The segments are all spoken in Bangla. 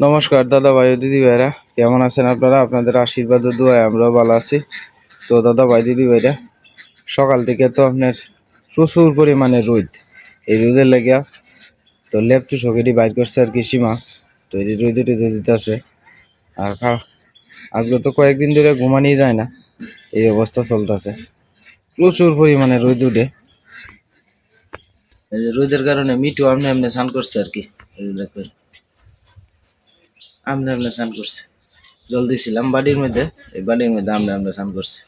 নমস্কার দাদা ভাই দিদি ভাইরা কেমন আছেন আপনারা? আপনাদের আশীর্বাদ ও দোয়ায় আমরাও ভালো আছি। তো দাদা ভাই দিদি ভাইরা সকাল থেকে তো আপনার প্রচুর পরিমাণে রোদ। এই রোদের লেগে তো লেপটু সকেটি বাইর করছে আর কি সীমা। তো এই রোদে টোদে দিতেছে। আর খা, আজকে তো কয়েকদিন ধরে ঘুমানি যায় না। এই অবস্থা চলতেছে। প্রচুর পরিমাণে রোদ উঠে। রোদের কারণে মিটু আপনি আমনে স্নান করছে আর কি। দেখবেন আমনে আমনে স্নান করছে। জল দিছিলাম বাড়ির মধ্যে, এই বাড়ির মধ্যে আমনে আমনে স্নান করছে।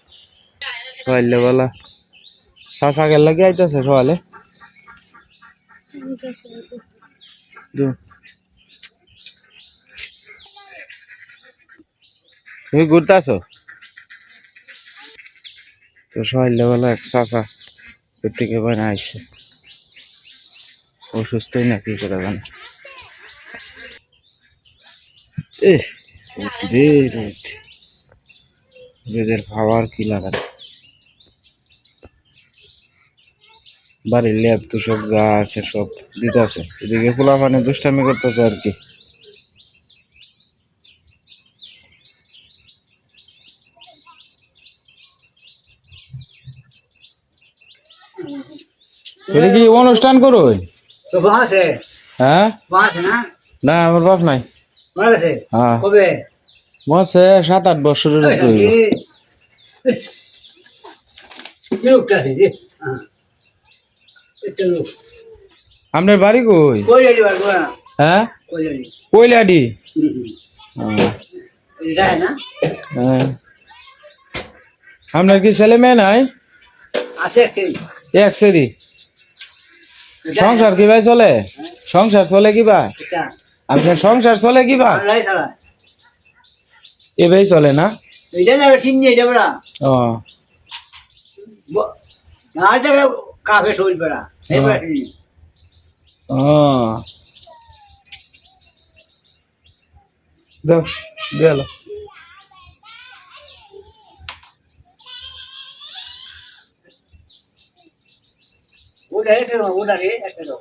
সকালে বেলা। চাষা গেল লাগে আইতেছে সকালে? তুমি ঘুরতে আসো তো সকালে বেলা এক ওর থেকে বানা আসছে অসুস্থই না, কি করে জানে। এ রে রোদের পাওয়ার কি লাগাত? বাড়ির ল্যাব তুষক যা আছে সব দিতে আছে এদিকে খোলা মানে দুষ্টামি করতেছে আর কি। কি অনুষ্ঠান করো? হ্যাঁ? না? আমার বাপ নাই। হ্যাঁ। কবে? সাত আট বছরের? কি লোকটা আছে রে হ্যাঁ। এটা লোক। আপনার বাড়ি কই? হ্যাঁ? কই যাই কৈলাডি হুম, হুম। এটা है ना হ্যাঁ। আপনার কি ছেলে মেয়ে নাই? এক সেরি সংসার কি ভাই চলে সংসার চলে কি ভাই আপনার সংসার চলে কি ভাই আল্লাহ সালা এ ভাই চলে না? এটা না ঠিক নিয়ে যাবে না ও। দাও ওটা রেখে দাও ওটা রেখে দাও।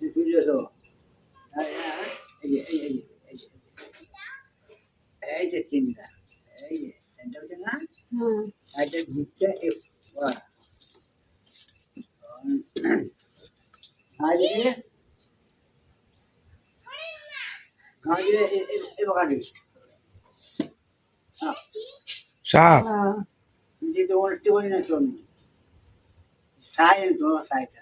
এই যে এই যে এই যে এই যে তিনটা এই যে তিনটা হচ্ছে না হ্যাঁ এটা দিচ্ছে এ বাহ আজকে আজকে এ বাগানে সাপ হ্যাঁ যদি উল্টি বলি না চল সাই তো সাইটা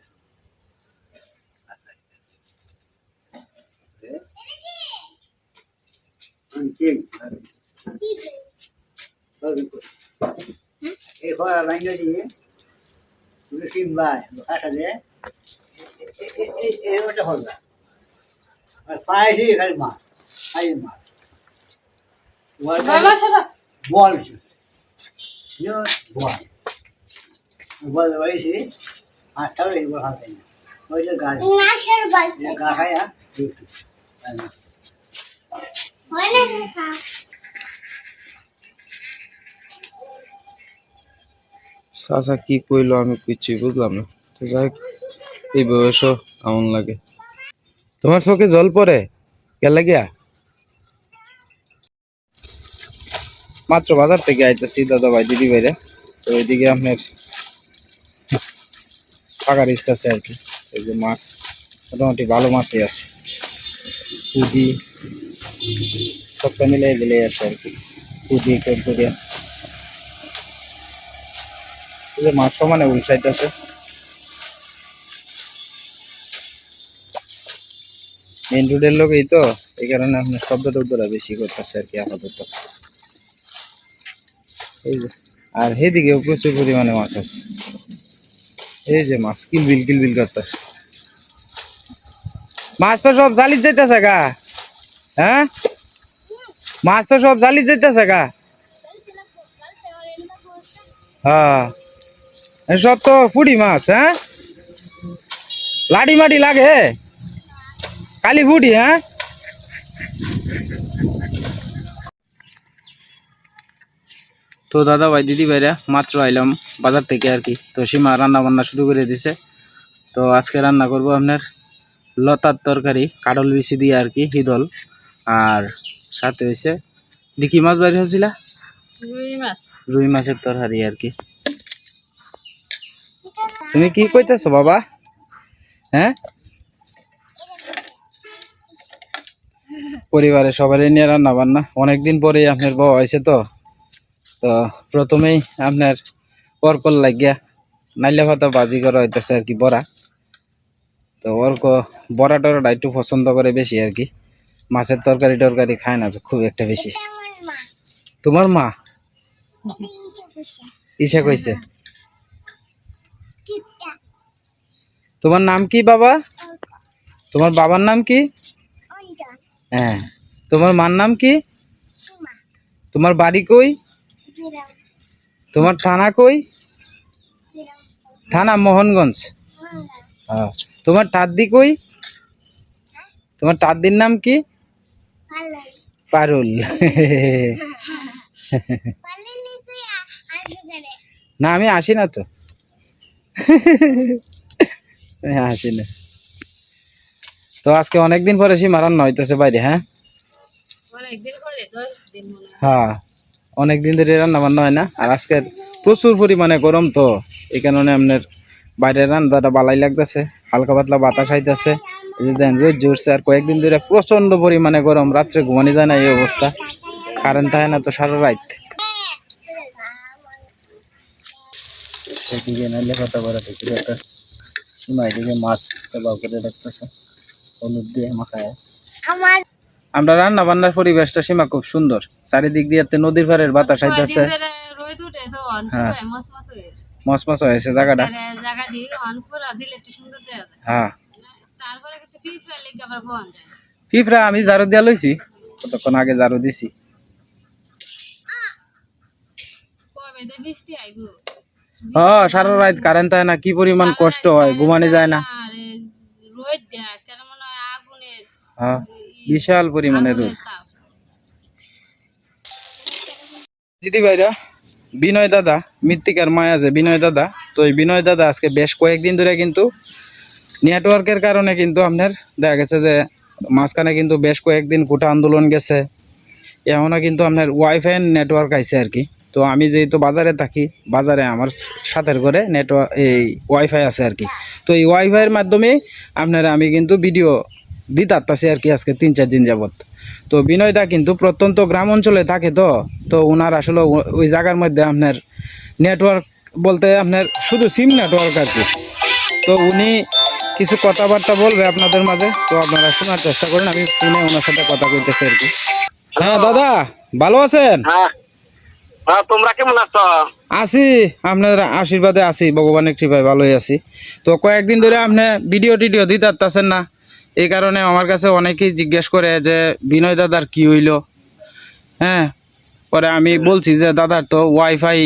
এই খরা লাইন দিয়ে তুমি সিনবাই কাটালে এই ওটা হল না আর পায়েছি খালি মাছ খালি মাছ বল বল বল হয়েছে আটটাও এইবার হাতে না ওই যে গাছ একটু চাচা কি কইলো আমি কিছুই বুঝলাম না। তো যাই এই বয়সও এমন লাগে। তোমার চোখে জল পড়ে? কে লাগিয়া মাত্র বাজার থেকে আইতেছি দাদা ভাই দিদি ভাইরা তো ওইদিকে আপনার পাকার ইচ্ছা আছে আর কি। মাছ, মোটামুটি ভালো মাছই আছে। পুঁটি সবটা মিলে দিলে আছে আর কি। পুঁটি করিয়া এই যে মাছ সমানে ওই সাইড আছে মেন রোডের লোক এই তো, এই কারণে আপনার শব্দ টব্দটা বেশি করতেছে আর কি আপাতত। এই যে, আর সেদিকেও প্রচুর পরিমাণে মাছ আছে। এই যে মাছ, কিলবিল কিলবিল করতেছে। মাছ তো সব জালিত যাইতেছে গা। হ্যাঁ? মাছ তো সব জালি যেতেছে গা। হ্যাঁ। সব তো ফুডি মাছ হ্যাঁ? লাডি মাটি লাগে? কালি ফুডি হ্যাঁ? তো দাদা ভাই, দিদি ভাইরা, মাত্র আইলাম বাজার থেকে আর কি। তো সীমা রান্না বান্না শুরু করে দিছে। তো আজকে রান্না করব আপনার লতার তরকারি কাডল বিচি দিয়ে আর কি হিদল আর সাথে হয়েছে দিকি মাছ বাইরে হয়েছিল? রুই মাছ। রুই মাছের তরকারি আর কি। তুমি কি কইতেছো বাবা? হ্যাঁ? পরিবারে সবারই নিয়ে রান্না বান্না অনেকদিন পরে আপনার বউ হয়েছে তো। তো প্রথমেই আপনার অর্কর লাগিয়া নাইলে ভাতা বাজি করা হইতেছে আর কি বড়া। তো অর্ক বড়া টরাটা একটু পছন্দ করে বেশি আর কি। মাছের তরকারি টরকারি খায় না খুব একটা বেশি। তোমার মা? ইসা কইছে। তোমার নাম কি বাবা? তোমার বাবার নাম কি? হ্যাঁ। তোমার মার নাম কি? তোমার বাড়ি কই? তোমার থানা কই? থানা মোহনগঞ্জ। হ্যাঁ তোমার টাদ্দি কই? তোমার টাদ্দির নাম কি? পারুল। না, আমি আসি না তো। আসি না। তো আজকে অনেকদিন পরে সীমা রান্না হইতেছে বাইরে হ্যাঁ? হ্যাঁ অনেকদিন ধরে রান্না বান্না হয় না। আর আজকে প্রচুর পরিমাণে গরম তো। এই কারণে আপনার বাইরের রান্নাটা বালাই লাগতেছে, হালকা পাতলা বাতাস আইতেছে। দেখেন রোদ জোরছে আর কয়েকদিন ধরে প্রচণ্ড পরিমাণে গরম রাত্রে ঘুমানি যায় না এই অবস্থা। কারেন্ট থাকে না তো সারা রাত। এদিকে নাইলে কথা বলা দেখি একটা সীমা এদিকে মাছ কাবাব করে রাখতেছে হলুদ দিয়ে মাখায় আমরা রান্না বান্নার পরিবেশটা সীমা খুব সুন্দর। চারিদিক দিয়ে নদীর পাড়ের বাতাস আইতেছে। মস মস হয়ে। হয়েছে। জায়গাটা। হ্যাঁ। তারপরে কিন্তু পিঁপড়া লেগে আবার বন যায় ফিফরা আমি দিয়া লইছি কতক্ষণ আগে দিছি। হ্যাঁ সারা রাত কারেন্ট থাকে না কি পরিমাণ কষ্ট হয় ঘুমানি যায় না। হয় হ্যাঁ বিশাল পরিমাণে রোদ। দিদি ভাইরা বিনয় দাদা মৃত্তিকার মায় আছে বিনয় দাদা তো এই বিনয় দাদা আজকে বেশ কয়েকদিন ধরে কিন্তু নেটওয়ার্কের কারণে কিন্তু আপনার দেখা গেছে যে মাঝখানে কিন্তু বেশ কয়েকদিন কোটা আন্দোলন গেছে। এমনও কিন্তু আপনার ওয়াইফাই নেটওয়ার্ক আইছে আর কি। তো আমি যেহেতু বাজারে থাকি, বাজারে আমার সাথের করে নেটওয়ার্ক এই ওয়াইফাই আছে আর কি। তো এই ওয়াইফাইয়ের মাধ্যমে আপনার আমি কিন্তু ভিডিও দিতে পারতাছি আর কি আজকে তিন, চার দিন যাবত তো বিনয়দা কিন্তু প্রত্যন্ত গ্রাম অঞ্চলে থাকে তো। তো ওনার আসলে ওই জায়গার মধ্যে আপনার নেটওয়ার্ক বলতে আপনার শুধু সিম নেটওয়ার্ক আর কি। তো উনি কিছু কথাবার্তা বলবে আপনাদের মাঝে তো আপনারা শোনার চেষ্টা করেন আমি ফোনে ওনার সাথে কথা কইতেছি আর কি। হ্যাঁ দাদা ভালো আছেন? হ্যাঁ। হ্যাঁ তোমরা কেমন আছো? আছি আপনার আশীর্বাদে আছি ভগবানের কৃপায় ভালোই আছি। তো কয়েকদিন ধরে আপনি ভিডিও টিডিও দিতে পারতেছেন না এই কারণে আমার কাছে অনেকেই জিজ্ঞেস করে যে বিনয় দাদার কি হইল? হ্যাঁ পরে আমি বলছি যে দাদার তো ওয়াইফাই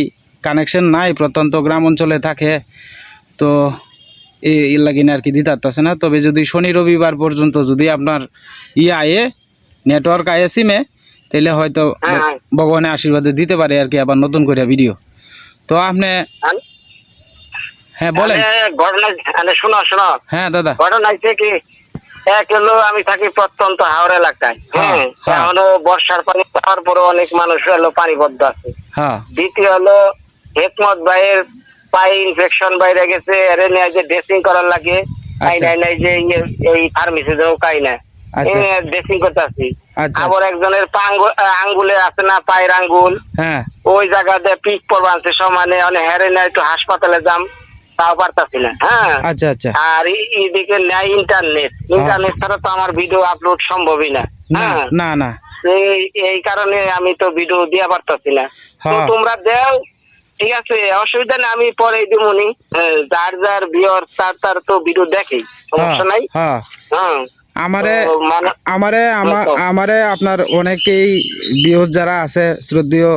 কানেকশন নাই প্রত্যন্ত গ্রাম অঞ্চলে থাকে। তো এর লাগিনে আর কি দিতে পারতেছে না। তবে যদি শনি রবিবার পর্যন্ত যদি আপনার ইয়ে আয়ে নেটওয়ার্ক আয়ে সিমে তাহলে হয়তো হ্যাঁ, হ্যাঁ। ভগবানের আশীর্বাদে দিতে পারে আর কি আবার নতুন করে ভিডিও তো আপনি হ্যাঁ বলেন। ঘটনা শোনো শোনো। হ্যাঁ দাদা। ঘটনা হচ্ছে কি এক হলো আমি থাকি প্রত্যন্ত হাওড় এলাকায়। হ্যাঁ, হ্যাঁ। এখনও বর্ষার পানি পাওয়ার পরে অনেক মানুষ হলো পানিবদ্ধ আছে। দ্বিতীয় হলো হেকমত ভাইয়ের পায়ে ইনফেকশন বাইরে গেছে এর নিয়ে যে ড্রেসিং করার লাগে কাই আচ্ছা। নাই নাই যে এই ফার্মেসি দেও কাই না। ড্রেসিং করতে আসি আবার একজনের আঙ্গুলে আছে না পায়ের আঙ্গুল। হ্যাঁ। ওই জায়গাতে পিক পড়বানছে সমানে অনেক হেরে না একটু হাসপাতালে যাম তাও পারতাছি না হ্যাঁ। আচ্ছা আচ্ছা। আর এই- এইদিকে নেই ইন্টারনেট ইন্টারনেট ছাড়া তো আমার ভিডিও আপলোড সম্ভবই না না হ্যাঁ। না এই কারণে আমি তো ভিডিও দিয়া পারতাছি না। তো হ্যাঁ। তোমরা দেও ঠিক আছে অসুবিধা নেই আমি পরে দিমুনি হ্যাঁ, যার যার বিয়র তার তার তো ভিডিও দেখি সমস্যা নাই। হ্যাঁ। হ্যাঁ। আমারে মানে আমারে আমারে আপনার অনেকেই বিহজ যারা আছে শ্রদ্ধেয়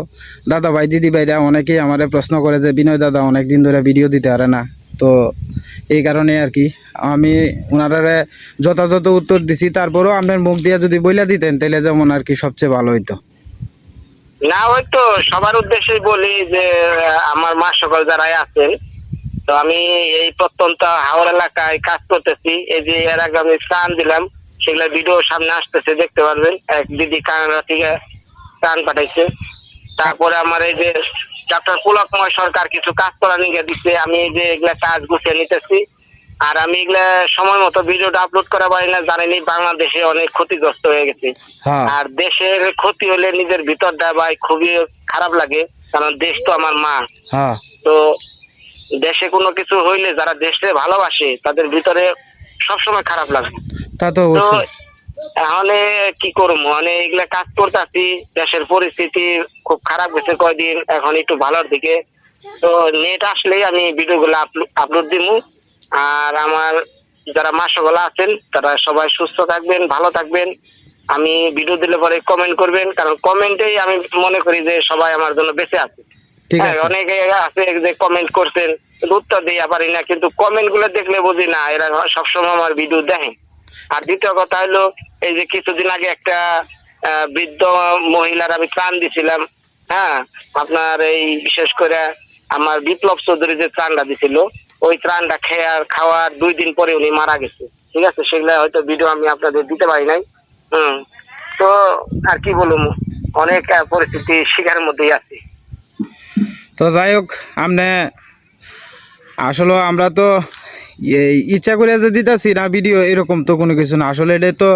দাদা ভাই দিদি ভাইরা অনেকেই আমারে প্রশ্ন করে যে বিনয় দাদা অনেক দিন ধরে ভিডিও দিতে পারে না। তো এই কারণে আর কি। আমি ওনারে যথাযথ উত্তর দিছি তারপরেও আপনার মুখ দিয়ে যদি বইলা দিতেন তাহলে যেমন আর কি সবচেয়ে ভালো হইতো। না, ওই তো সবার উদ্দেশ্যে বলি যে আমার মা সকল যারাই আছেন, তো আমি এই প্রত্যন্ত হাওড় এলাকায় কাজ করতেছি। এই যে এর আগে আমি স্নান দিলাম, সেগুলো ভিডিও সামনে আসতেছে, দেখতে পারবেন। এক দিদি কানাডা থেকে স্নান পাঠাইছে। তারপরে আমার এই যে ডক্টর পুলকময় সরকার কিছু কাজ করা নিয়ে দিচ্ছে আমি এই যে এগুলা কাজ গুছিয়ে নিতেছি। আর আমি এগুলা সময় মতো ভিডিওটা আপলোড করা পারি না জানেনি বাংলাদেশে অনেক ক্ষতিগ্রস্ত হয়ে গেছে। হ্যাঁ। আর দেশের ক্ষতি হলে নিজের ভিতরটা ভাই খুবই খারাপ লাগে কারণ দেশ তো আমার মা। হ্যাঁ। তো দেশে কোনো কিছু হইলে যারা দেশে ভালোবাসে তাদের ভিতরে সবসময় খারাপ লাগে। তা তো তাহলে কি করব? মানে এগুলা কাজ করতেছি দেশের পরিস্থিতি খুব খারাপ গেছে কয়দিন এখন একটু ভালোর দিকে। তো নেট আসলেই আমি ভিডিও ভিডিওগুলো আপলোড দিব আর আমার যারা মাসগুলো আছেন তারা সবাই সুস্থ থাকবেন ভালো থাকবেন। আমি ভিডিও দিলে পরে কমেন্ট করবেন কারণ কমেন্টেই আমি মনে করি যে সবাই আমার জন্য বেঁচে আছে। ঠিক হ্যাঁ, আছে। অনেকে আছে যে কমেন্ট করছেন উত্তর দিয়ে পারি না কিন্তু কমেন্টগুলো দেখলে বুঝি না এরা সবসময় আমার ভিডিও দেখে। আর দ্বিতীয় কথা হলো এই যে কিছুদিন আগে একটা বৃদ্ধ মহিলার আমি ত্রাণ দিছিলাম হ্যাঁ আপনার এই বিশেষ করে আমার বিপ্লব চৌধুরী যে ত্রাণটা দিছিল ওই ত্রাণটা খেয়ার খাওয়ার দুই দিন পরে উনি মারা গেছে। ঠিক আছে? সেগুলা হয়তো ভিডিও আমি আপনাদের দিতে পারি নাই। হুম। তো আর কি বলব? অনেক পরিস্থিতি শিকার মধ্যেই আছে। তো যাই হোক আপনি আসলে আমরা তো ইচ্ছা করে যে দিতেছি না ভিডিও এরকম তো কোনো কিছু না। আসলে এটা তো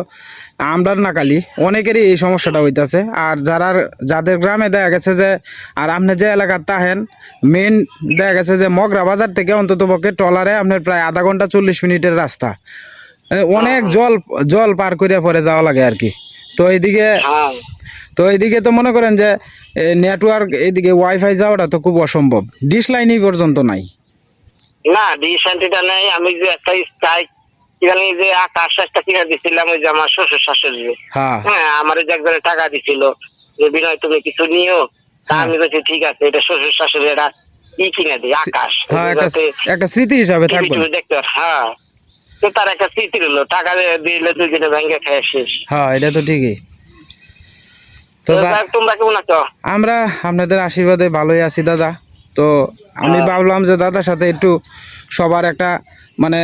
আমরা নাকালি অনেকেরই এই সমস্যাটা হইতাছে। আর যারা যাদের গ্রামে দেখা গেছে যে আর আপনি যে এলাকার তাহেন মেন দেখা গেছে যে মগরা বাজার থেকে অন্তত পক্ষে ট্রলারে আপনার প্রায় আধা ঘণ্টা চল্লিশ মিনিটের রাস্তা। অনেক জল জল পার করে পরে যাওয়া লাগে আর কি। তো এইদিকে হ্যাঁ। তো এইদিকে তো মনে করেন যে নেটওয়ার্ক এইদিকে ওয়াইফাই যাওয়াটা তো খুব অসম্ভব। ডিশ লাইনই পর্যন্ত নাই। না ডিসেন্টিটা নেই। আমি যে একটা স্কাই জানি যে আকাশ একটা কিনে দিছিলাম ওই যে আমার শ্বশুর শাশুড়ি হ্যাঁ। হ্যাঁ আমার যে একজনে টাকা দিছিল যে বিনয় তুমি কিছু নিও? তা হ্যাঁ। আমি বলছি ঠিক আছে এটা শ্বশুর শাশুড়ি এটা ই কিনে দিই আকাশ। হ্যাঁ একটা স্মৃতি হিসাবে থাকবে। দেখতে হ্যাঁ। তো তার একটা স্মৃতি রইল টাকা দিলে দুই দিনে ব্যাংকে খেয়ে শেষ হ্যাঁ এটা তো ঠিকই। তো তোমরা কেমন আছো? আমরা আপনাদের আশীর্বাদে ভালোই আছি দাদা। তো আমি। ভাবলাম যে দাদার সাথে একটু সবার একটা মানে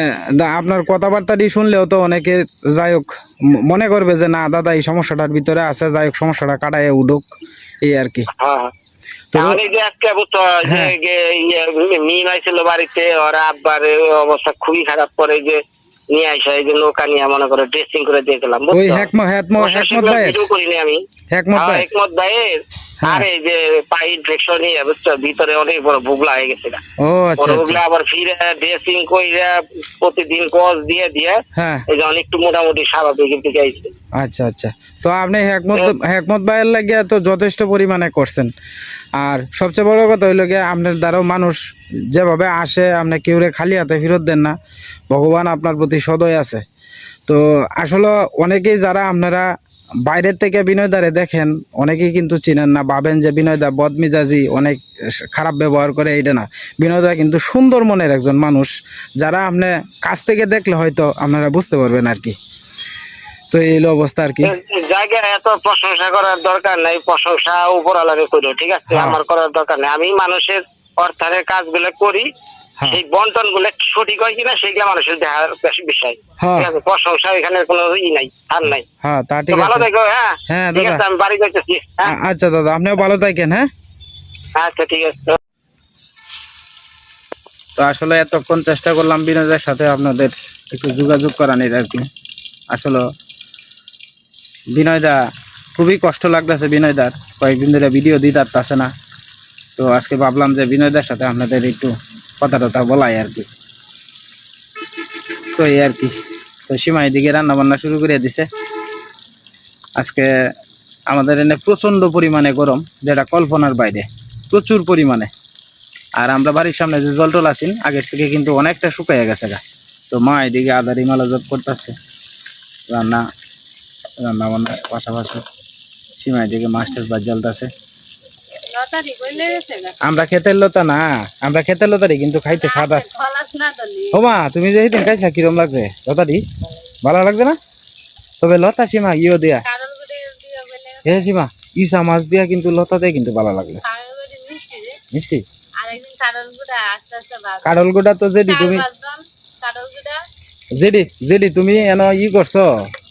আপনার কথাবার্তাটি শুনলেও তো অনেকে যাই হোক মনে করবে যে না দাদা এই সমস্যাটার ভিতরে আছে যাই হোক সমস্যাটা কাটাই উঠুক এই আর কি হ্যাঁ তো তাহলে যে আজকে বুঝছ যে হ্যাঁ। ইয়ে মিন আইছিল বাড়িতে ওরা আব্বার অবস্থা খুবই খারাপ পরে যে নিয়ে আইসা এই যে নৌকা নিয়ে মনে করে ড্রেসিং করে দিয়ে গেলাম ওই? হেকমত হেকমত হেকমত করিনি আমি। হেকমত হ্যাঁ, ভাই ভাইয়ের হ্যাঁ। আর এই যে পাই নিয়ে বুঝছ? ভিতরে অনেক বড় বুগলা হয়ে গেছে ও আচ্ছা আচ্ছা। বুগলা আবার ফিরে ড্রেসিং কইরা প্রতিদিন কস দিয়ে দিয়ে হ্যাঁ। এই যে অনেকটু মোটামুটি স্বাভাবিক দিকে আইছে। আচ্ছা আচ্ছা। তো আপনি হেকমত হেকমত ভাইয়ের লাগিয়া তো যথেষ্ট পরিমাণে করছেন। আর সবচেয়ে বড় কথা হইল গিয়ে আপনার দ্বারাও মানুষ যেভাবে আসে, আপনি কেউ খালি হাতে ফেরত দেন না। ভগবান আপনার প্রতি সদয় আছে। তো আসলে অনেকেই যারা আপনারা বাইরের থেকে বিনয়দারে দেখেন, অনেকেই কিন্তু চিনেন না, ভাবেন যে বিনয়দা বদমিজাজি অনেক খারাপ ব্যবহার করে, এইটা না। বিনয়দা কিন্তু সুন্দর মনের একজন মানুষ, যারা আপনি কাছ থেকে দেখলে হয়তো আপনারা বুঝতে পারবেন আর কি। তো এই অবস্থা আর কি। জায়গায় এত প্রশংসা করার দরকার নাই প্রশংসা উপর উপরালারে করো ঠিক আছে? হ্যাঁ। আমার করার দরকার নেই। আমি মানুষের অর্থায়নের কাজগুলো করি হ্যাঁ। সেই বন্টনগুলো সঠিক হয় কিনা সেইগুলো মানুষের দেখার বেশ- বিষয়। হ্যাঁ। ঠিক আছে? প্রশংসা এখানে কোনো ই নাই আর নাই। হ্যাঁ তা ঠিক ভালো আছে। থেকো হ্যাঁ? হ্যাঁ, ঠিক দাদা। আছে আমি বাড়ি যাইতেছি আচ্ছা দাদা আপনিও ভালো থাকেন হ্যাঁ? আচ্ছা ঠিক আছে। তো আসলে এতক্ষণ চেষ্টা করলাম বিনোদের সাথে আপনাদের একটু যোগাযোগ করানোর আর কি। আসলে বিনয়দা, খুবই কষ্ট লাগতেছে বিনয়দার। কয়েকদিন ধরে ভিডিও দিতে পারতেছে না। তো আজকে ভাবলাম যে বিনয়দার সাথে আপনাদের একটু কথা টথা বলাই আর কি। তো এই আর কি। তো সীমা এদিকে রান্না বান্না শুরু করে দিছে। আজকে আমাদের এনে প্রচণ্ড পরিমাণে গরম, যেটা কল্পনার বাইরে। প্রচুর পরিমাণে। আর আমরা বাড়ির সামনে যে জলটল আছি আগের থেকে কিন্তু অনেকটা শুকাইয়া গেছে গা। তো মা এদিকে আদারি মালাজত করতেছে। রান্না রান্না বান্নার পাশাপাশি সীমায় দিকে মাছ টাছ বাজ জ্বলতেছে আমরা খেতের লতা না আমরা খেতের লতারি কিন্তু খাইতে স্বাদ আছে। দলি ওমা তুমি যে সেদিন খাইছা কিরম লাগছে? লতারি? ভালো লাগছে না? তবে লতা সীমা ইয়ে দিয়া। এ সীমা ইসা মাছ দিয়া কিন্তু লতা দিয়ে কিন্তু ভালো লাগল। মিষ্টি আরেকদিন গুড়া আস্তে আস্তে ভাগ কাডল গোটা তো যেডি তুমি কারণ গুড়া যেডি যেডি তুমি এন ই করছ?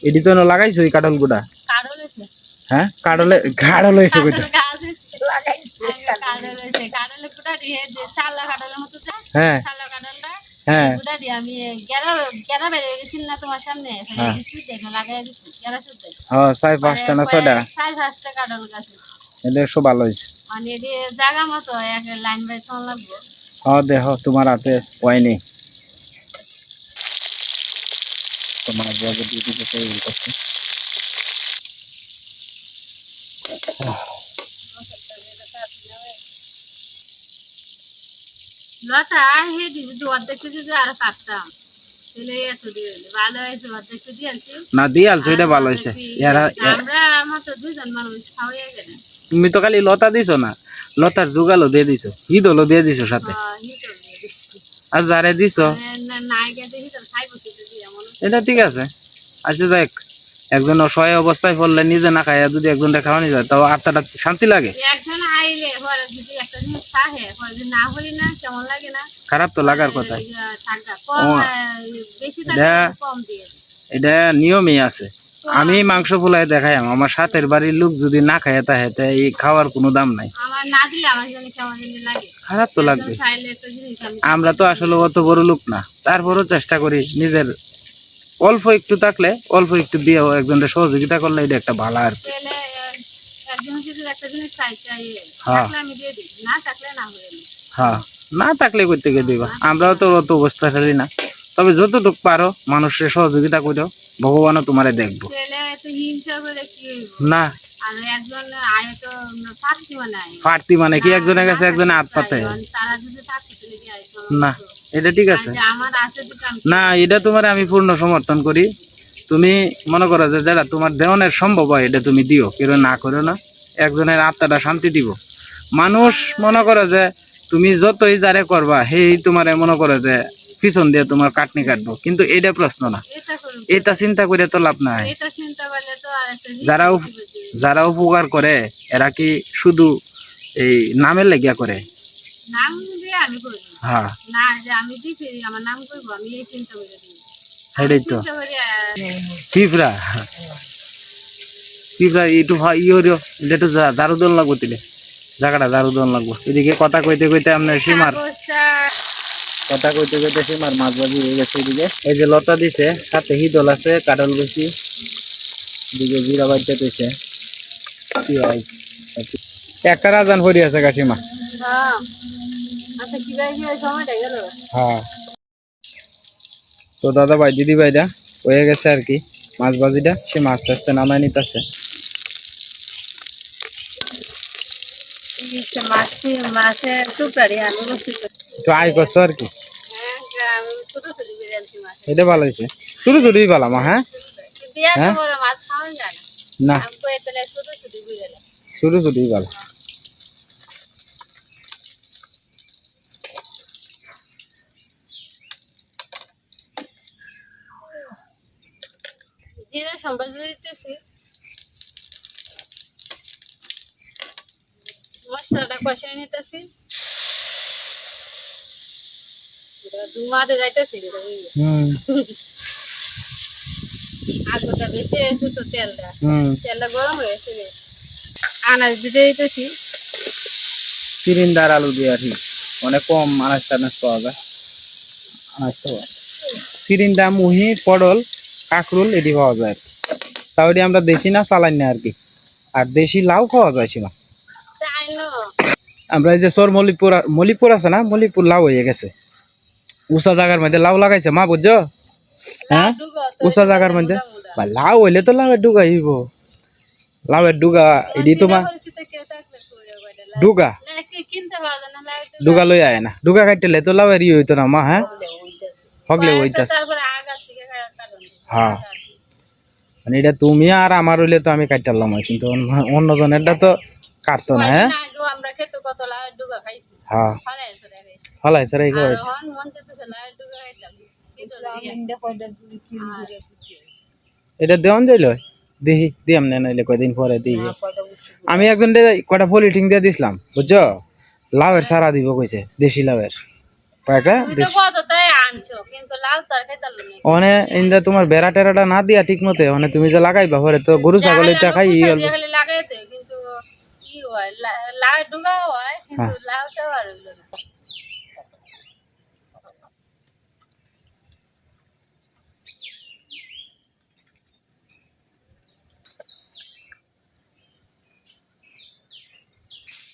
এডি তো এনে লাগাইছো এই কাডল গোটা হ্যাঁ? হয়েছে কইতে। মতো যায় হ্যাঁ। হ্যাঁ। হ্যাঁ। হ্যাঁ। সাড়ে পাঁচটা না এটা সব ভালো হয়েছে। মানে জায়গা মতো লাইন বাই চল হ্যাঁ দেহ তোমার হাতে হয়নি। তোমার বড় ডিউটি করতে ই করছে লতা হে দিদি তো অর্ধেক যদি আরও কাটতাম তাহলে দিয়ে না দিয়াল এটা ভালো হয়েছে। তুমি তো খালি লতা দিছো না লতার জুগালো দিয়ে দিছো ঈদলো দিয়ে দিছো সাথে। দিয়ে দিচ্ছি আর যারে দিছো নাই এটা ঠিক আছে। আচ্ছা যাক একজন অসহায় অবস্থায় পড়লে নিজে না খায় যদি একজনটা খাওয়ানি যায় তাও আত্মাটা শান্তি লাগে? একজন খারাপ তো লাগার কথা। এটা- নিয়মই আছে। আমি মাংস ফুলাই দেখাই আমার সাথের বাড়ির লোক যদি না খায় তাহে এই খাওয়ার কোনো দাম নাই। খারাপ তো লাগবে। একজন আমরা তো আসলে অত বড় লোক না। তারপরও চেষ্টা করি নিজের অল্প একটু থাকলে অল্প একটু দিয়ে একজনের সহযোগিতা করলে এটা একটা ভালো আর কি। হ্যাঁ। হ্যাঁ না থাকলে করতে গিয়ে দিবা। আমরাও তো অত অবস্থা ফেলি না। তবে যতটুকু পারো মানুষের সহযোগিতা করো ভগবানও তোমারে দেখব। না। আর একজন আয় তো মানে কি? একজনের কাছে একজনে হাত পাতে না। এটা ঠিক আছে। না এটা তোমার আমি পূর্ণ সমর্থন করি। তুমি মনে করো যে যারা তোমার দেওয়ানের সম্ভব হয় এটা তুমি দিও। কেউ না করো না একজনের আত্মাটা শান্তি দিব। মানুষ মনে করো যে তুমি যতই যারে করবা সেই তোমার মনে করো যে পিছন দিয়ে তোমার কাটনি কাটবো। কিন্তু এটা প্রশ্ন না। এটা চিন্তা করে তো লাভ নাই। যারা। যারা উপকার করে এরা কি শুধু এই নামের লেগিয়া করে? দিয়ে আমি করি হ্যাঁ। না যে আমি দিছি আমার নাম করব আমি এই চিন্তা করে দিই। সেটাই তো। চিন্তা করি আহ, পিঁপড়া পিঁপড়া একটু ই হরিও এটা একটু ঝাড়ু দোন লাগবো তিলে। জায়গাটা ঝাড়ু দোন লাগবো। এদিকে কথা কইতে কইতে আপনার সীমার। কথা কইতে কইতে সীমার মাছ বাজি হয়ে গেছে এদিকে। এই যে লতা দিছে সাথে হিদল আছে কাটল বেশি এদিকে জিরা বাড়তে দিছে। পেঁয়াজ একটা রাজান হরি আছে কাশিমা হ্যাঁ। হ্যাঁ। তো দাদা ভাই দিদি ভাইরা হয়ে গেছে আর কি। মাছ বাজিটা সে মাছ টাছটা নামাই নিতেছে। মাছ মাছের টুকরারি আমি বসছি একটু আয় করছ আর কি। হ্যাঁ আমি ছোট ছোট করে আনছি মাছ। এটা ভালো হয়েছে। ছোট ছোটই ভালো মা হ্যাঁ? কিন্তু এত হ্যাঁ? বড় মাছ খাওয়া যায় না। না। আমি কয়ে তাহলে ছোট ছোট করে ছোট ছোটই ভালো। জিরা সম্বাস দিতেছি মশলাটা কষাই নিতেছি যাইতেছি বেশি হয়েছে তো তেলটা তেলটা গরম হয়েছে। আনাজ দিতে দিতেছি সিরিন্দার আলু দিয়ে আর কি অনেক কম আনাজ টানাজ পাওয়া যায় আনাজ তো সিরিন্দা মুহি পটল কাকরুল এটি পাওয়া যায় আর কি। তাও এটি আমরা দেশি না চালাই না আর কি। আর দেশি লাউ খাওয়া যায় সীমা আমরা এই যে সর মলিপুর মলিপুর আছে না? মলিপুর লাউ হয়ে গেছে। উষা জায়গার মধ্যে লাউ লাগাইছে মা বুঝছ? হ্যাঁ? উষা জায়গার মধ্যে? লাউ হইলে তো লাউয়ের ডুগা হইব। লাউয়ের ডুগা এটি তোমার ডুগা? ডুগা। লই আয় না। ডুগা কাটলে তো লাউয়ের ই হইতো না মা হ্যাঁ? হগলে হইতাছে তারপরে আগার থেকে কারণ হ্যাঁ। মানে এটা তুমি আর আমার হইলে তো আমি কাটালাম কিন্তু অন্য- অন্যজনেরটা তো কাটতো না হ্যাঁ? হ্যাঁ। হলাই স্যার এই মন আর এটা দেওয়ান যাইল? দিহি দিয়াম না নাইলে কয়দিন পরে দিই আমি একজন কটা পলিটিং দিয়ে দিছিলাম বুঝছ? লাউয়ের সারা দিব কইছে দেশি লাউয়ের। তুমি ইন্দা তোমার বেড়া টেরাটা না দিয়া ঠিক মতে যে লাগাইবা পরে তো গরু ছাগল এটা খাই ই অল্প খালি লাগাইতে কিন্তু কি হয়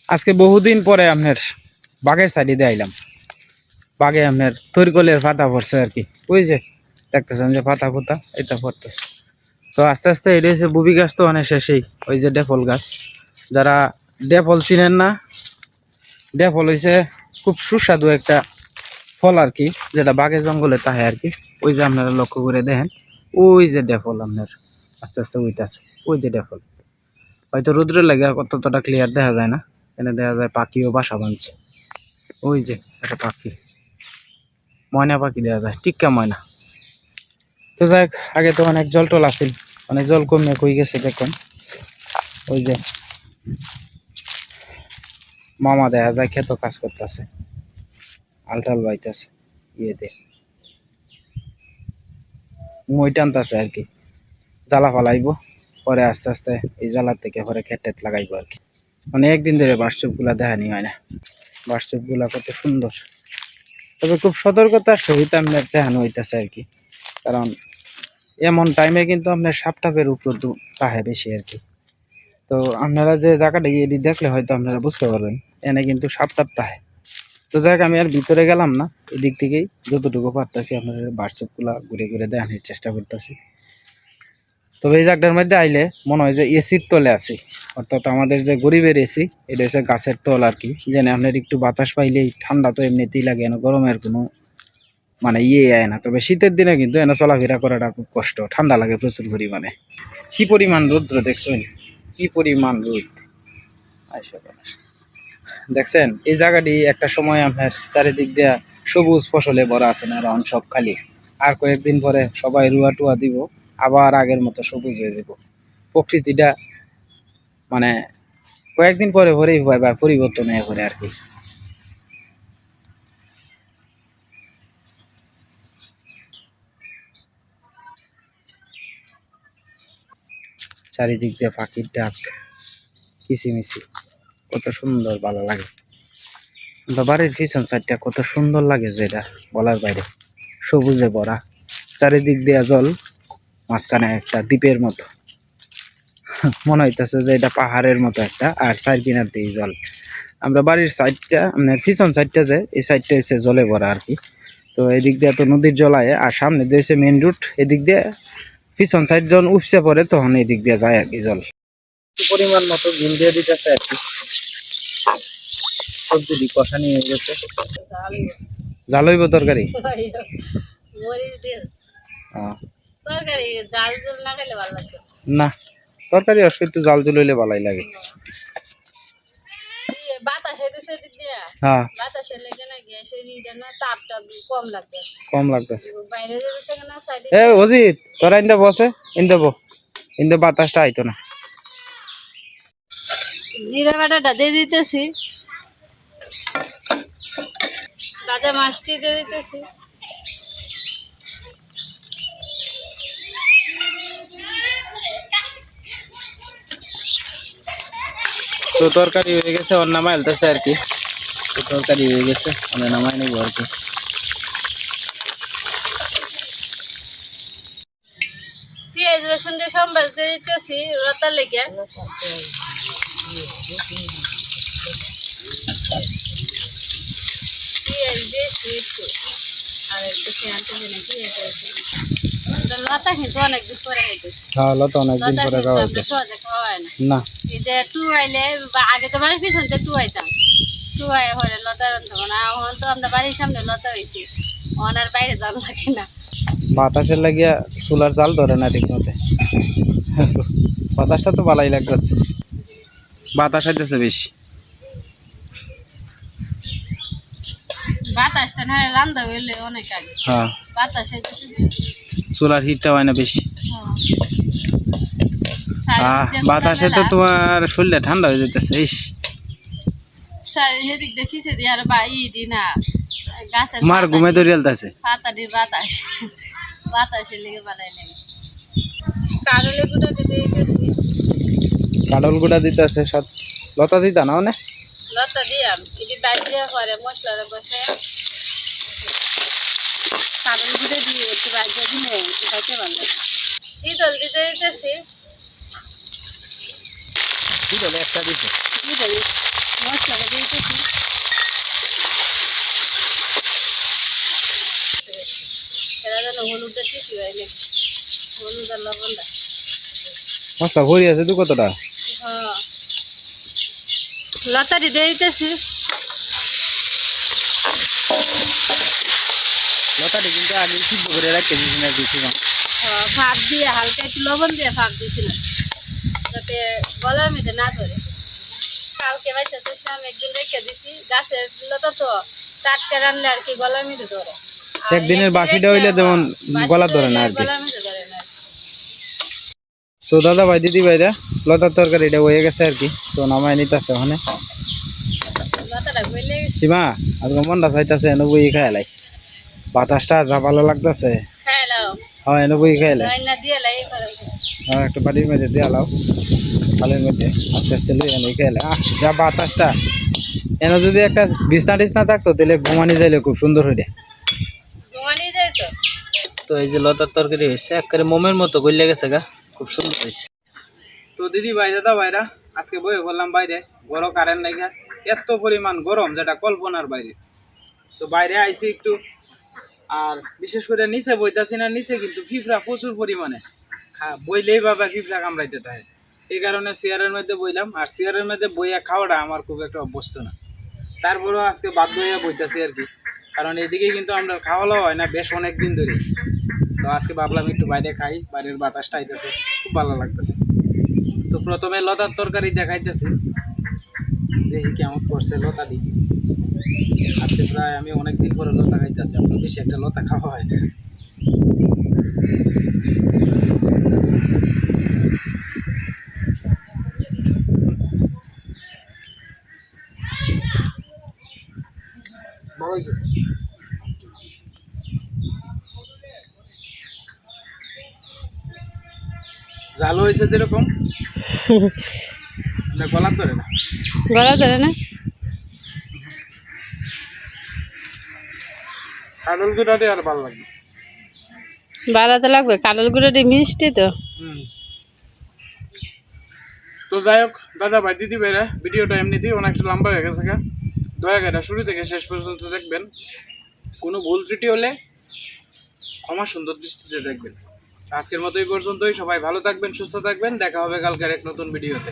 আজকে বহুদিন পরে আপনার বাগের সাইডে দিয়ে আইলাম। বাগে আপনার তরিকলের পাতা পড়ছে আর কি। বুঝছে দেখতেছেন যে পাতা পোতা এটা পড়তেছে। তো আস্তে আস্তে এটা হচ্ছে বুবি গাছ তো অনেক শেষেই, ওই যে ডেফল গাছ। যারা ডেফল চিনেন না, ডেফল হইছে খুব সুস্বাদু একটা ফল আর কি, যেটা বাগে জঙ্গলে তাহে আর কি। ওই যে আপনারা লক্ষ্য করে দেখেন, ওই যে ডেফল আপনার, আস্তে আস্তে উইতাছে, ওই যে ডেফল। হয়তো রোদ্রের লাগে কতটা ক্লিয়ার দেখা যায় না এখানে দেখা যায় পাখিও বাসা বাঁধছে। ওই যে একটা পাখি। ময়না পাখি দেওয়া যায় টিক্কা ময়না। তো যাই হোক, আগে তো অনেক জল টল আছিল অনেক জল কমে কই গেছে দেখুন। ওই যে মামা দেখা যায় খেতো কাজ করতেছে। আলটাল বাইতেছে ইয়েতে। মই টানতেছে আর কি। জ্বালা ফালাইবো পরে আস্তে আস্তে এই জ্বালার থেকে পরে খেট টেট লাগাইবো আর কি। অনেক দিন ধরে বাসচুপগুলা দেখানি হয় না। বাসচুপগুলা কত সুন্দর। তবে খুব সতর্কতার সহিত আপনার ধ্যান হইতেছে আর কি। কারণ এমন টাইমে কিন্তু আপনার সাপটাপের উপর তাহে বেশি আর কি। তো আপনারা যে জায়গাটা এটি দেখলে হয়তো আপনারা বুঝতে পারবেন, এনে কিন্তু সাপটাপ তাহে। তো যাক আমি আর ভিতরে গেলাম না, এদিক থেকেই যতটুকু পারতেছি আপনাদের বাসচুপ ঘুরে ঘুরে দেখানোর চেষ্টা করতেছি। তবে এই জায়গাটার মধ্যে আইলে মনে হয় যে এসির তলে আছি। অর্থাৎ আমাদের যে গরিবের এসি, এটা হচ্ছে গাছের তল আর কি। যেন আপনার একটু বাতাস পাইলেই ঠান্ডা তো এমনিতেই লাগে না গরমের কোনো মানে ইয়ে আয় না। তবে শীতের দিনে কিন্তু এনে চলাফেরা করাটা খুব কষ্ট, ঠান্ডা লাগে প্রচুর পরিমাণে। কি পরিমাণ রৌদ্র দেখছেন? কি পরিমাণ রোদ দেখছেন, এই জায়গাটি একটা সময় আপনার চারিদিক দিয়ে সবুজ ফসলে ভরা আছে না রন সব খালি। আর কয়েকদিন পরে সবাই রুয়া টুয়া দিব। আবার আগের মতো সবুজ হয়ে যাব। প্রকৃতিটা মানে কয়েকদিন পরে পরেই পরিবর্তন হয়ে পড়ে আর কি চারিদিক দিয়ে পাখির ডাক, কিচিমিচি, কত সুন্দর ভালো লাগে। বাড়ির পিছন সাইডটা কত সুন্দর লাগে যেটা বলার বাইরে। সবুজে ভরা, চারিদিক দিয়ে জল। মাঝখানে একটা দ্বীপের মতো। মনে হইতেছে যে এটা পাহাড়ের মতো একটা আর সাইড কিনার দিয়ে জল। আমরা বাড়ির সাইডটা মানে পিছন সাইডটা যে এই সাইডটা হচ্ছে জলে ভরা আর কি। তো এদিক দিয়ে তো নদীর জল আয় আর সামনে দিয়ে হচ্ছে মেন রুট এদিক দিয়ে পিছন সাইড যখন উপসে পড়ে তখন এদিক দিয়ে যায় আর কি জল। পরিমাণ মতো ঘুম দিয়ে দিতেছে আর কি। সবজি কষা নিয়ে গেছে। জাল হইব তরকারি? তরকারি জাল জল না খেলে ভালো লাগতো না তরকারি অবশ্য একটু জাল জল হইলে ভালোই লাগে। বাতাস হইতেছে দিক দিয়ে। হ্যাঁ। লেগে না গ্যাসের ইটা না তাপ কম লাগতেছে কম লাগতেছে। বাইরে যদি থাকে না সাইডে এ অজিত তোরা ইন্দা বসে ইন্দা বো। ইন্দা বাতাসটা আইতো না। জিরা বাটাটা দিয়ে দিতেছি। রাজা মাছটি দিয়ে দিতেছি। তো তরকারি হয়ে গেছে ওর নামাই আলতেছে আর কি। তো তরকারি হয়ে গেছে আমরা নামাই নিব আর কি। পেঁয়াজ রসুন দিয়ে সম্বাস দিয়ে দিতেছি রতার লেগে। পেঁয়াজ দিয়েছি। একটু আর একটু পেঁয়াজ দিয়ে নাকি লতা কিন্তু অনেকদিন পরে হইতেছে হ্যাঁ লতা অনেকদিন লতা পরে কিন্তু খাওয়া আমরা হইতেছে। সহজে খাওয়া হয় না। না টু আইলে বা আগে তো বাড়ির টু আইতাম টু আই হলে লতা রান্ধবো না এখন তো আমরা বাড়ির সামনে লতা হয়েছি ওনার বাইরে যাওয়া লাগে না। বাতাসের লাগিয়া চুলার জাল ধরে না ঠিক মতে বাতাসটা তো ভালোই লাগতেছে। বাতাস আইতেছে বেশি। বাতাসটা না রান্দা হইলে অনেক আগে। হ্যাঁ। বাতাস চুলার হিটটা হয় না বেশি। হ্যাঁ। আহ বাতাসে তো তোমার শরীরটা ঠান্ডা হয়ে যেতেছে ইস। সেদিক দেখিছে দিয়ে আর বা ইডি না গাছের মার ঘুমে দিয়ে- ধরে আলতাছে। বাতাস। বাতাসের লেগে বালাই লাগে কারলে গুঁড়া দিতে গেছি কাডল গুঁড়া দিতেছে সাত লতা দিতা না মানে লতা দিয়াম এটি বাজিয়ে পরে মশলাটা বসে। কারণ গুঁড়ে দিয়ে একটু বাজিয়ে দিলে একটু খাইতে ভালো ইদল দিতে দিতেছি। একটা দিতে মশলা ভরি আছে কতটা? লতারি দিতেছি। লতাটি কিন্তু আগে সিদ্ধ করে রাখতে দিছি না দিছি না। হ্যাঁ, দিয়ে হালকা একটু লবণ দিয়ে ভাপ দিয়েছিলাম। যাতে গলার মধ্যে না ধরে। কালকে বাচ্চা চেয়েছিলাম একদিন রেখে দিছি গাছের লতা তো টাটকা রানলে আর কি গলার মধ্যে ধরে। একদিনের একদিন বাসিটা হইলে যেমন গলা ধরে না আর কি। তো দাদা ভাই দিদি ভাইরা লতার তরকারি এটা হয়ে গেছে আর কি। তো নামায় নিতেছে ওখানে। সীমা আজকে মনটা চাইতেছে এনে বই খাই লাই। বাতাসটা যা ভালো লাগতেছে। হ্যাঁ এনে বই খাই লাই। দিয়ে হ্যাঁ একটা বাড়ির মধ্যে দিয়ে আলাও। খালের মধ্যে আস্তে আস্তে লই এনে খাই আহ যা বাতাসটা। এনে যদি একটা বিছনা টিছনা থাকতো তাহলে ঘুমানি যাইলে খুব সুন্দর হইলে ঘুমানি যায় তো? তো এই যে লতার তরকারি হয়েছে একবারে মোমের মতো গলে গেছে গা খুব সুন্দর হয়েছে। তো দিদি ভাই দাদা ভাইরা আজকে বয়ে বললাম বাইরে গরম কারেন্ট নাই গা। এত পরিমাণ গরম যেটা কল্পনার বাইরে। তো বাইরে আইছি একটু আর বিশেষ করে নিচে বইতাছি না নিচে কিন্তু ফিফড়া প্রচুর পরিমাণে। বইলেই বাবা ফিফড়া কামড়াইতে থাকে এই কারণে চেয়ারের মধ্যে বইলাম, আর চেয়ারের মধ্যে বইয়া খাওয়াটা আমার খুব একটা অভ্যস্ত না। তারপরেও আজকে বাধ্য হইয়া বইতাছি আর কি। কারণ এদিকে কিন্তু আমরা খাওয়ালো হয় না, বেশ অনেক দিন ধরে। তো আজকে ভাবলাম একটু বাইরে খাই, বাইরের বাতাসটা আইতেছে, খুব ভালো লাগতেছে। তো প্রথমে লতার তরকারি দেখাইতেছি, দেখি কেমন করছে লতা দি। আজকে প্রায় আমি অনেক দিন পরে লতা খাইতেছি আপনার বেশি একটা লতা খাওয়া হয় না। হয়েছে? জাল হয়েছে যেরকম না গলার ধরে না? গলা ধরে না? কাঁঠাল গুঁড়াতে আর ভালো লাগে ভালো তো লাগবে, কালোর গুঁড়োটি মিষ্টি তো। তো যাই হোক, দাদা ভাই দিদি ভাইরা, ভিডিওটা এমনিতেই অনেকটা লম্বা হয়ে গেছে। দয়া করে শুরু থেকে শেষ পর্যন্ত দেখবেন। কোনো ভুল ত্রুটি হলে ক্ষমা সুন্দর দৃষ্টিতে দেখবেন। আজকের মতো এই পর্যন্তই। সবাই ভালো থাকবেন, সুস্থ থাকবেন। দেখা হবে কালকের এক নতুন ভিডিওতে।